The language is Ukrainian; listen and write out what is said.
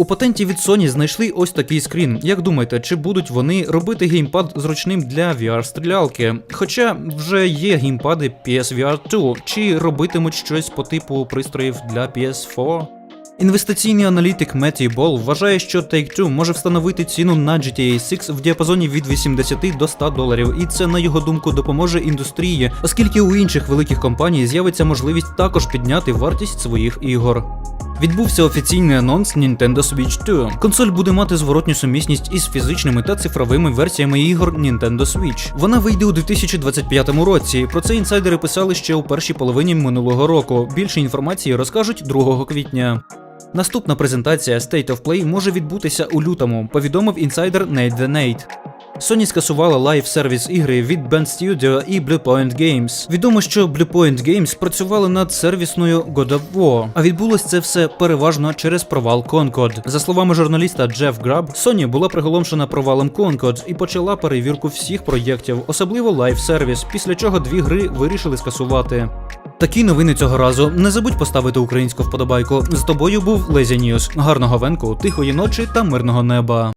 У патенті від Sony знайшли ось такий скрін. Як думаєте, чи будуть вони робити геймпад зручним для VR-стрілялки? Хоча вже є геймпади PSVR 2, чи робитимуть щось по типу пристроїв для PS4? Інвестиційний аналітик Меті Бол вважає, що Take-Two може встановити ціну на GTA 6 в діапазоні від 80 до 100 доларів, і це, на його думку, допоможе індустрії, оскільки у інших великих компаній з'явиться можливість також підняти вартість своїх ігор. Відбувся офіційний анонс Nintendo Switch 2. Консоль буде мати зворотню сумісність із фізичними та цифровими версіями ігор Nintendo Switch. Вона вийде у 2025 році. Про це інсайдери писали ще у першій половині минулого року. Більше інформації розкажуть 2 квітня. Наступна презентація State of Play може відбутися у лютому, повідомив інсайдер Nate the Nate. Sony скасувала лайв-сервіс ігри від Band Studio і Bluepoint Games. Відомо, що Bluepoint Games працювали над сервісною God of War, а відбулось це все переважно через провал Concord. За словами журналіста Джеф Граб, Sony була приголомшена провалом Concord і почала перевірку всіх проєктів, особливо лайв-сервіс, після чого дві гри вирішили скасувати. Такі новини цього разу. Не забудь поставити українську вподобайку. З тобою був Лезі Ньюс. Гарного венку, тихої ночі та мирного неба.